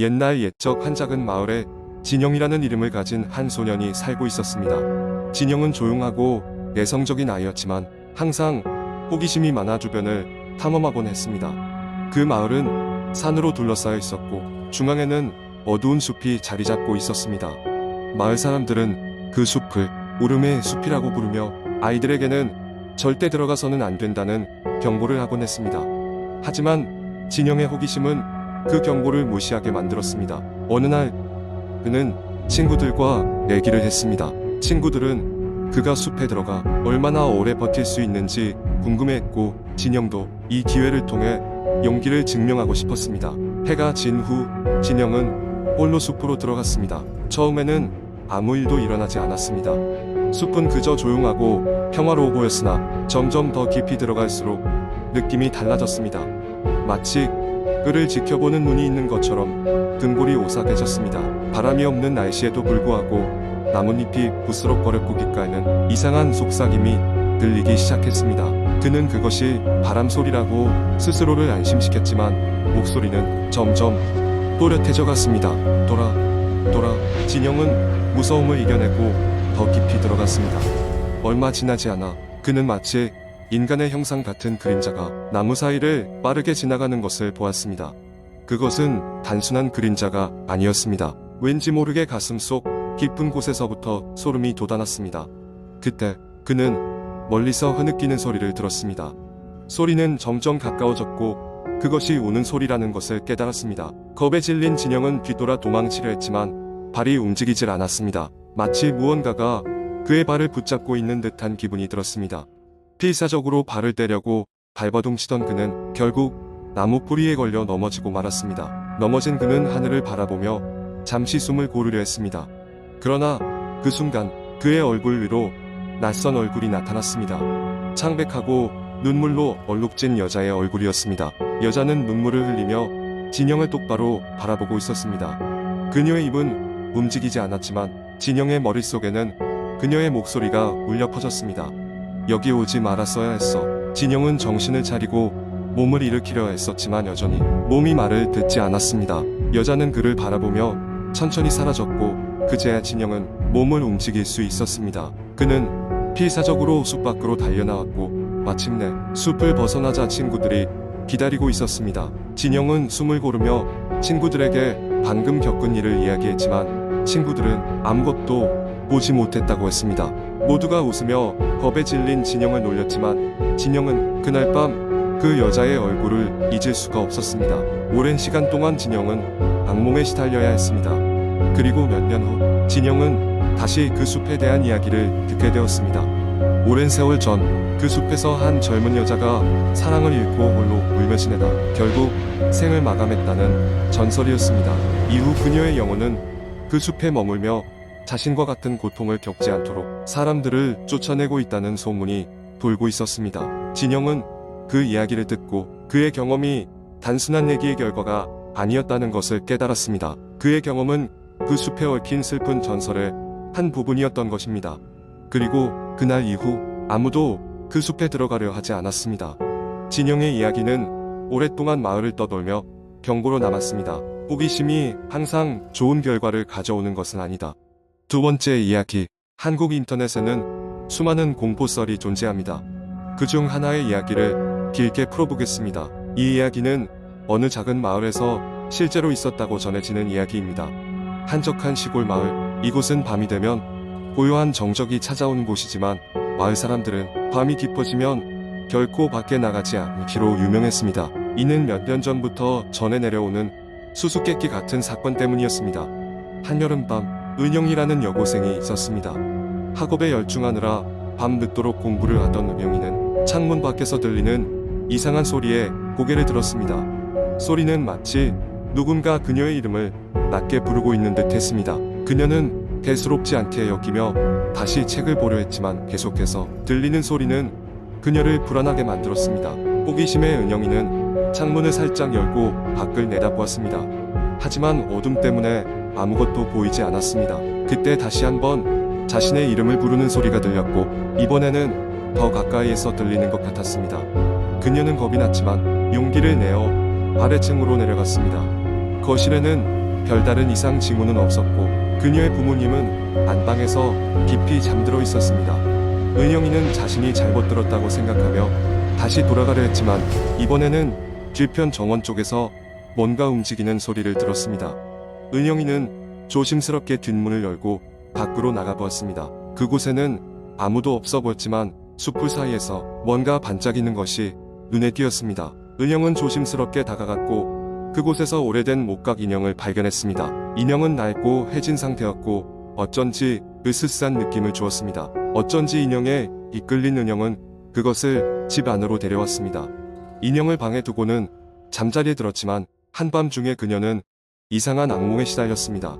옛날 옛적 한 작은 마을에 진영이라는 이름을 가진 한 소년이 살고 있었습니다. 진영은 조용하고 내성적인 아이였지만 항상 호기심이 많아 주변을 탐험하곤 했습니다. 그 마을은 산으로 둘러싸여 있었고 중앙에는 어두운 숲이 자리 잡고 있었습니다. 마을 사람들은 그 숲을 울음의 숲이라고 부르며 아이들에게는 절대 들어가서는 안 된다는 경고를 하곤 했습니다. 하지만 진영의 호기심은 그 경고를 무시하게 만들었습니다. 어느 날 그는 친구들과 내기를 했습니다. 친구들은 그가 숲에 들어가 얼마나 오래 버틸 수 있는지 궁금해했고 진영도 이 기회를 통해 용기를 증명하고 싶었습니다. 해가 진 후 진영은 홀로 숲으로 들어갔습니다. 처음에는 아무 일도 일어나지 않았습니다. 숲은 그저 조용하고 평화로워 보였으나 점점 더 깊이 들어갈수록 느낌이 달라졌습니다. 마치 그를 지켜보는 눈이 있는 것처럼 등골이 오싹해졌습니다. 바람이 없는 날씨에도 불구하고 나뭇잎이 부스럭거렸고 귓가에는 이상한 속삭임이 들리기 시작했습니다. 그는 그것이 바람 소리라고 스스로를 안심시켰지만 목소리는 점점 또렷해져 갔습니다. 돌아, 돌아. 진영은 무서움을 이겨내고 더 깊이 들어갔습니다. 얼마 지나지 않아 그는 마치 인간의 형상 같은 그림자가 나무 사이를 빠르게 지나가는 것을 보았습니다. 그것은 단순한 그림자가 아니었습니다. 왠지 모르게 가슴 속 깊은 곳에서부터 소름이 돋아났습니다. 그때 그는 멀리서 흐느끼는 소리를 들었습니다. 소리는 점점 가까워졌고 그것이 우는 소리라는 것을 깨달았습니다. 겁에 질린 진영은 뒤돌아 도망치려 했지만 발이 움직이질 않았습니다. 마치 무언가가 그의 발을 붙잡고 있는 듯한 기분이 들었습니다. 필사적으로 발을 떼려고 발버둥치던 그는 결국 나무 뿌리에 걸려 넘어지고 말았습니다. 넘어진 그는 하늘을 바라보며 잠시 숨을 고르려 했습니다. 그러나 그 순간 그의 얼굴 위로 낯선 얼굴이 나타났습니다. 창백하고 눈물로 얼룩진 여자의 얼굴이었습니다. 여자는 눈물을 흘리며 진영을 똑바로 바라보고 있었습니다. 그녀의 입은 움직이지 않았지만 진영의 머릿속에는 그녀의 목소리가 울려 퍼졌습니다. 여기 오지 말았어야 했어. 진영은 정신을 차리고 몸을 일으키려 했었지만 여전히 몸이 말을 듣지 않았습니다. 여자는 그를 바라보며 천천히 사라졌고 그제야 진영은 몸을 움직일 수 있었습니다. 그는 필사적으로 숲 밖으로 달려나왔고 마침내 숲을 벗어나자 친구들이 기다리고 있었습니다. 진영은 숨을 고르며 친구들에게 방금 겪은 일을 이야기했지만 친구들은 아무것도 보지 못했다고 했습니다. 모두가 웃으며 겁에 질린 진영을 놀렸지만 진영은 그날 밤 그 여자의 얼굴을 잊을 수가 없었습니다. 오랜 시간 동안 진영은 악몽에 시달려야 했습니다. 그리고 몇 년 후 진영은 다시 그 숲에 대한 이야기를 듣게 되었습니다. 오랜 세월 전 그 숲에서 한 젊은 여자가 사랑을 잃고 홀로 울며 지내다 결국 생을 마감했다는 전설이었습니다. 이후 그녀의 영혼은 그 숲에 머물며 자신과 같은 고통을 겪지 않도록 사람들을 쫓아내고 있다는 소문이 돌고 있었습니다. 진영은 그 이야기를 듣고 그의 경험이 단순한 얘기의 결과가 아니었다는 것을 깨달았습니다. 그의 경험은 그 숲에 얽힌 슬픈 전설의 한 부분이었던 것입니다. 그리고 그날 이후 아무도 그 숲에 들어가려 하지 않았습니다. 진영의 이야기는 오랫동안 마을을 떠돌며 경고로 남았습니다. 호기심이 항상 좋은 결과를 가져오는 것은 아니다. 두 번째 이야기. 한국 인터넷에는 수많은 공포썰이 존재합니다. 그 중 하나의 이야기를 길게 풀어보겠습니다. 이 이야기는 어느 작은 마을에서 실제로 있었다고 전해지는 이야기입니다. 한적한 시골 마을. 이곳은 밤이 되면 고요한 정적이 찾아오는 곳이지만 마을 사람들은 밤이 깊어지면 결코 밖에 나가지 않기로 유명했습니다. 이는 몇 년 전부터 전해 내려오는 수수께끼 같은 사건 때문이었습니다. 한여름밤 은영이라는 여고생이 있었습니다. 학업에 열중하느라 밤 늦도록 공부를 하던 은영이는 창문 밖에서 들리는 이상한 소리에 고개를 들었습니다. 소리는 마치 누군가 그녀의 이름을 낮게 부르고 있는 듯 했습니다. 그녀는 대수롭지 않게 여기며 다시 책을 보려 했지만 계속해서 들리는 소리는 그녀를 불안하게 만들었습니다. 호기심의 은영이는 창문을 살짝 열고 밖을 내다보았습니다. 하지만 어둠 때문에 아무것도 보이지 않았습니다. 그때 다시 한번 자신의 이름을 부르는 소리가 들렸고 이번에는 더 가까이에서 들리는 것 같았습니다. 그녀는 겁이 났지만 용기를 내어 아래층으로 내려갔습니다. 거실에는 별다른 이상 징후는 없었고 그녀의 부모님은 안방에서 깊이 잠들어 있었습니다. 은영이는 자신이 잘못 들었다고 생각하며 다시 돌아가려 했지만 이번에는 뒤편 정원 쪽에서 뭔가 움직이는 소리를 들었습니다. 은영이는 조심스럽게 뒷문을 열고 밖으로 나가보았습니다. 그곳에는 아무도 없어 보였지만 숲풀 사이에서 뭔가 반짝이는 것이 눈에 띄었습니다. 은영은 조심스럽게 다가갔고 그곳에서 오래된 목각 인형을 발견했습니다. 인형은 낡고 해진 상태였고 어쩐지 으스스한 느낌을 주었습니다. 어쩐지 인형에 이끌린 은영은 그것을 집 안으로 데려왔습니다. 인형을 방에 두고는 잠자리에 들었지만 한밤중에 그녀는 이상한 악몽에 시달렸습니다.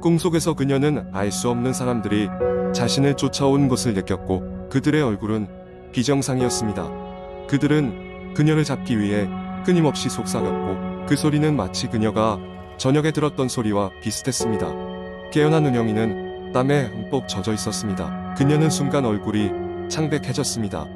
꿈속에서 그녀는 알 수 없는 사람들이 자신을 쫓아온 것을 느꼈고 그들의 얼굴은 비정상이었습니다. 그들은 그녀를 잡기 위해 끊임없이 속삭였고 그 소리는 마치 그녀가 저녁에 들었던 소리와 비슷했습니다. 깨어난 은영이는 땀에 흠뻑 젖어 있었습니다. 그녀는 순간 얼굴이 창백해졌습니다.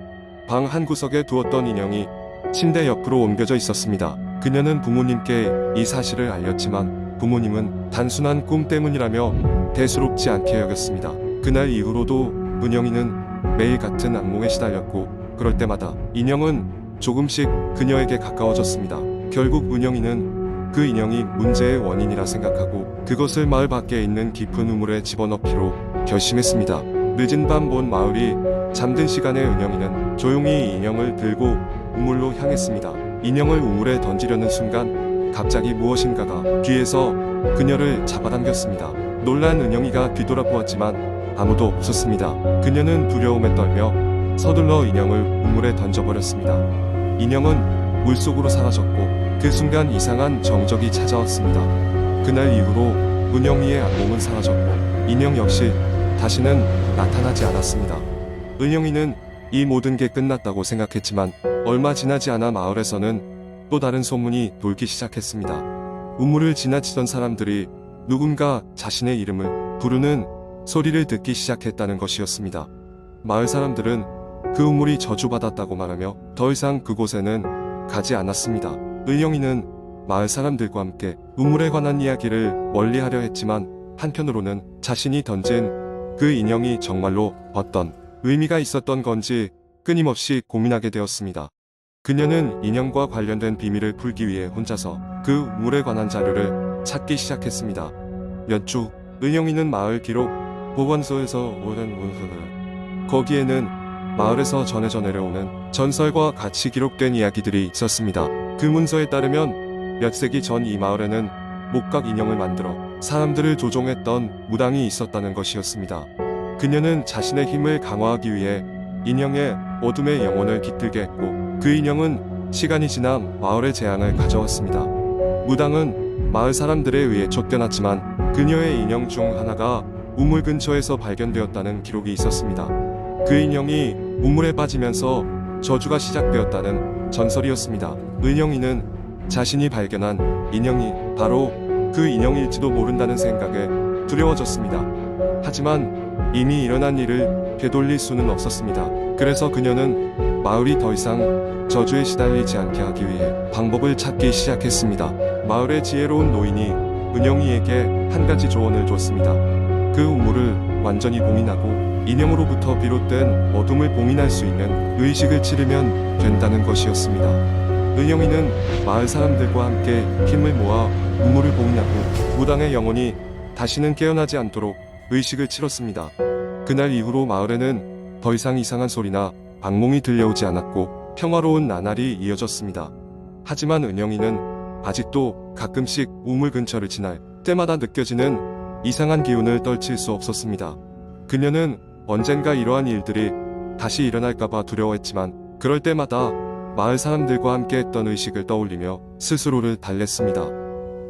방 한 구석에 두었던 인형이 침대 옆으로 옮겨져 있었습니다. 그녀는 부모님께 이 사실을 알렸지만 부모님은 단순한 꿈 때문이라며 대수롭지 않게 여겼습니다. 그날 이후로도 은영이는 매일 같은 악몽에 시달렸고 그럴 때마다 인형은 조금씩 그녀에게 가까워졌습니다. 결국 은영이는 그 인형이 문제의 원인이라 생각하고 그것을 마을 밖에 있는 깊은 우물에 집어넣기로 결심했습니다. 늦은 밤온 마을이 잠든 시간에 은영이는 조용히 인형을 들고 우물로 향했습니다. 인형을 우물에 던지려는 순간 갑자기 무엇인가가 뒤에서 그녀를 잡아당겼습니다. 놀란 은영이가 뒤돌아보았지만 아무도 없었습니다. 그녀는 두려움에 떨며 서둘러 인형을 우물에 던져버렸습니다. 인형은 물속으로 사라졌고 그 순간 이상한 정적이 찾아왔습니다. 그날 이후로 은영이의 악몽은 사라졌고 인형 역시 다시는 나타나지 않았습니다. 은영이는 이 모든 게 끝났다고 생각했지만 얼마 지나지 않아 마을에서는 또 다른 소문이 돌기 시작했습니다. 우물을 지나치던 사람들이 누군가 자신의 이름을 부르는 소리를 듣기 시작했다는 것이었습니다. 마을 사람들은 그 우물이 저주받았다고 말하며 더 이상 그곳에는 가지 않았습니다. 은영이는 마을 사람들과 함께 우물에 관한 이야기를 멀리 하려 했지만 한편으로는 자신이 던진 그 인형이 정말로 어떤 의미가 있었던 건지 끊임없이 고민하게 되었습니다. 그녀는 인형과 관련된 비밀을 풀기 위해 혼자서 그 우물에 관한 자료를 찾기 시작했습니다. 몇 주, 은영이는 마을 기록 보관소에서 오랜 문서를 거기에는 마을에서 전해져 내려오는 전설과 같이 기록된 이야기들이 있었습니다. 그 문서에 따르면 몇 세기 전 이 마을에는 목각 인형을 만들어 사람들을 조종했던 무당이 있었다는 것이었습니다. 그녀는 자신의 힘을 강화하기 위해 인형의 어둠의 영혼을 깃들게 했고 그 인형은 시간이 지나 마을의 재앙을 가져왔습니다. 무당은 마을 사람들에 의해 쫓겨났지만 그녀의 인형 중 하나가 우물 근처에서 발견되었다는 기록이 있었습니다. 그 인형이 우물에 빠지면서 저주가 시작되었다는 전설이었습니다. 은영이는 자신이 발견한 인형이 바로 그 인형일지도 모른다는 생각에 두려워졌습니다. 하지만 이미 일어난 일을 되돌릴 수는 없었습니다. 그래서 그녀는 마을이 더 이상 저주에 시달리지 않게 하기 위해 방법을 찾기 시작했습니다. 마을의 지혜로운 노인이 은영이에게 한 가지 조언을 줬습니다. 그 우물을 완전히 봉인하고 인형으로부터 비롯된 어둠을 봉인할 수 있는 의식을 치르면 된다는 것이었습니다. 은영이는 마을 사람들과 함께 힘을 모아 우물을 봉인하고 무당의 영혼이 다시는 깨어나지 않도록 의식을 치렀습니다. 그날 이후로 마을에는 더 이상 이상한 소리나 악몽이 들려오지 않았고 평화로운 나날이 이어졌습니다. 하지만 은영이는 아직도 가끔씩 우물 근처를 지날 때마다 느껴지는 이상한 기운을 떨칠 수 없었습니다. 그녀는 언젠가 이러한 일들이 다시 일어날까봐 두려워했지만 그럴 때마다 마을 사람들과 함께 했던 의식을 떠올리며 스스로를 달랬습니다.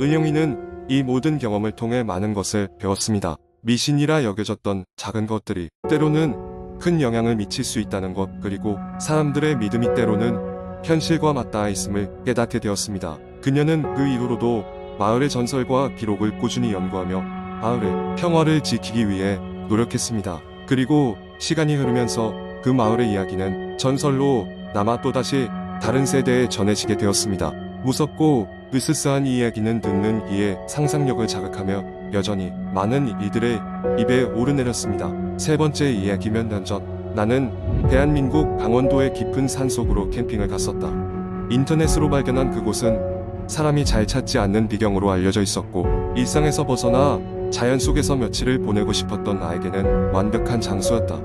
은영이는 이 모든 경험을 통해 많은 것을 배웠습니다. 미신이라 여겨졌던 작은 것들이 때로는 큰 영향을 미칠 수 있다는 것 그리고 사람들의 믿음이 때로는 현실과 맞닿아 있음을 깨닫게 되었습니다. 그녀는 그 이후로도 마을의 전설과 기록을 꾸준히 연구하며 마을의 평화를 지키기 위해 노력했습니다. 그리고 시간이 흐르면서 그 마을의 이야기는 전설로 남아 또다시 다른 세대에 전해지게 되었습니다. 무섭고 으스스한 이 이야기는 듣는 이의 상상력을 자극하며 여전히 많은 이들의 입에 오르내렸습니다. 세 번째 이야기 몇 년 전 나는 대한민국 강원도의 깊은 산속으로 캠핑을 갔었다. 인터넷으로 발견한 그곳은 사람이 잘 찾지 않는 비경으로 알려져 있었고 일상에서 벗어나 자연 속에서 며칠을 보내고 싶었던 나에게는 완벽한 장소였다.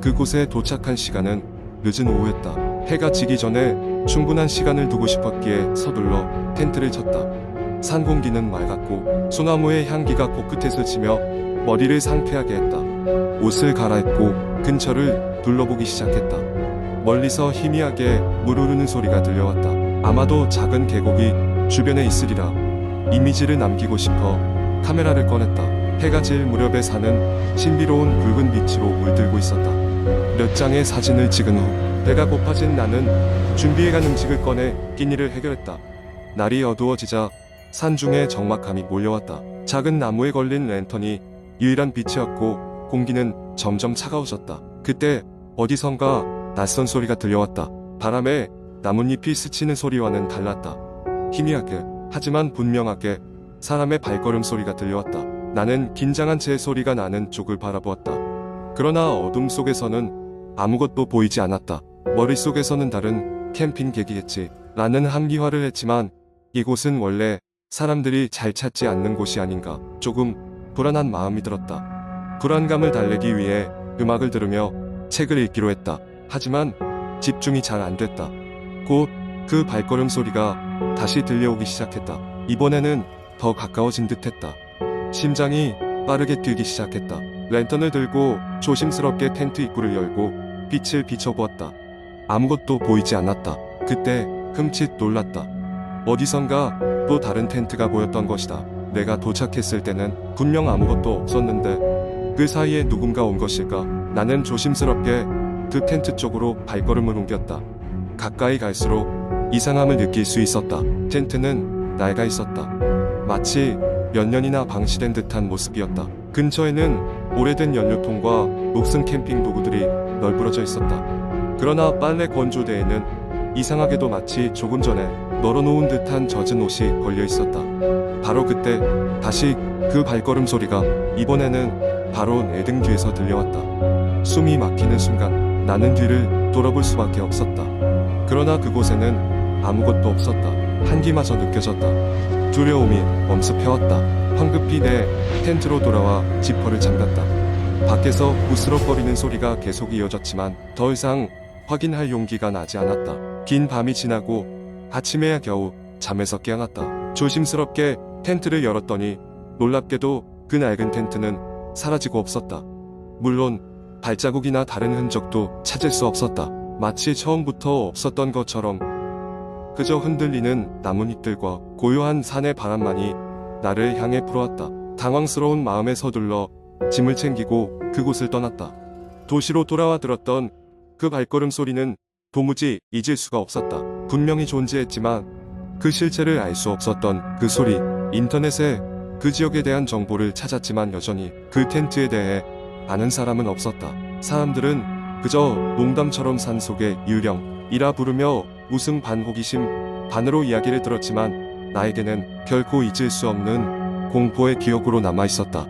그곳에 도착한 시간은 늦은 오후였다. 해가 지기 전에 충분한 시간을 두고 싶었기에 서둘러 텐트를 쳤다. 산 공기는 맑았고 소나무의 향기가 코끝에 스치며 머리를 상쾌하게 했다. 옷을 갈아입고 근처를 둘러보기 시작했다. 멀리서 희미하게 물 흐르는 소리가 들려왔다. 아마도 작은 계곡이 주변에 있으리라. 이미지를 남기고 싶어 카메라를 꺼냈다. 해가 질 무렵에 산은 신비로운 붉은 빛으로 물들고 있었다. 몇 장의 사진을 찍은 후 배가 고파진 나는 준비해간 음식을 꺼내 끼니를 해결했다. 날이 어두워지자 산중에 적막함이 몰려왔다. 작은 나무에 걸린 랜턴이 유일한 빛이었고 공기는 점점 차가워졌다. 그때 어디선가 낯선 소리가 들려왔다. 바람에 나뭇잎이 스치는 소리와는 달랐다. 희미하게 하지만 분명하게 사람의 발걸음 소리가 들려왔다. 나는 긴장한 채 소리가 나는 쪽을 바라보았다. 그러나 어둠 속에서는 아무것도 보이지 않았다. 머릿속에서는 다른 캠핑객이겠지. 라는 함기화를 했지만 이곳은 원래 사람들이 잘 찾지 않는 곳이 아닌가. 조금 불안한 마음이 들었다. 불안감을 달래기 위해 음악을 들으며 책을 읽기로 했다. 하지만 집중이 잘 안 됐다. 곧 그 발걸음 소리가 다시 들려오기 시작했다. 이번에는 더 가까워진 듯 했다. 심장이 빠르게 뛰기 시작했다. 랜턴을 들고 조심스럽게 텐트 입구를 열고 빛을 비춰보았다. 아무것도 보이지 않았다. 그때 흠칫 놀랐다. 어디선가 또 다른 텐트가 보였던 것이다. 내가 도착했을 때는 분명 아무것도 없었는데 그 사이에 누군가 온 것일까? 나는 조심스럽게 그 텐트 쪽으로 발걸음을 옮겼다. 가까이 갈수록 이상함을 느낄 수 있었다. 텐트는 낡아 있었다. 마치 몇 년이나 방치된 듯한 모습이었다. 근처에는 오래된 연료통과 녹슨 캠핑 도구들이 널브러져 있었다. 그러나 빨래 건조대에는 이상하게도 마치 조금 전에 널어놓은 듯한 젖은 옷이 걸려 있었다. 바로 그때 다시 그 발걸음 소리가 이번에는 바로 내 등 뒤에서 들려왔다. 숨이 막히는 순간 나는 뒤를 돌아볼 수밖에 없었다. 그러나 그곳에는 아무것도 없었다. 한기마저 느껴졌다. 두려움이 엄습해왔다. 황급히 내 텐트로 돌아와 지퍼를 잠갔다. 밖에서 부스럭거리는 소리가 계속 이어졌지만 더 이상 확인할 용기가 나지 않았다. 긴 밤이 지나고 아침에야 겨우 잠에서 깨어났다. 조심스럽게 텐트를 열었더니 놀랍게도 그 낡은 텐트는 사라지고 없었다. 물론 발자국이나 다른 흔적도 찾을 수 없었다. 마치 처음부터 없었던 것처럼 그저 흔들리는 나뭇잎들과 고요한 산의 바람만이 나를 향해 불어왔다. 당황스러운 마음에 서둘러 짐을 챙기고 그곳을 떠났다. 도시로 돌아와 들었던 그 발걸음 소리는 도무지 잊을 수가 없었다. 분명히 존재했지만 그 실체를 알 수 없었던 그 소리. 인터넷에 그 지역에 대한 정보를 찾았지만 여전히 그 텐트에 대해 아는 사람은 없었다. 사람들은 그저 농담처럼 산속의 유령이라 부르며 웃음 반 호기심 반으로 이야기를 들었지만 나에게는 결코 잊을 수 없는 공포의 기억으로 남아 있었다.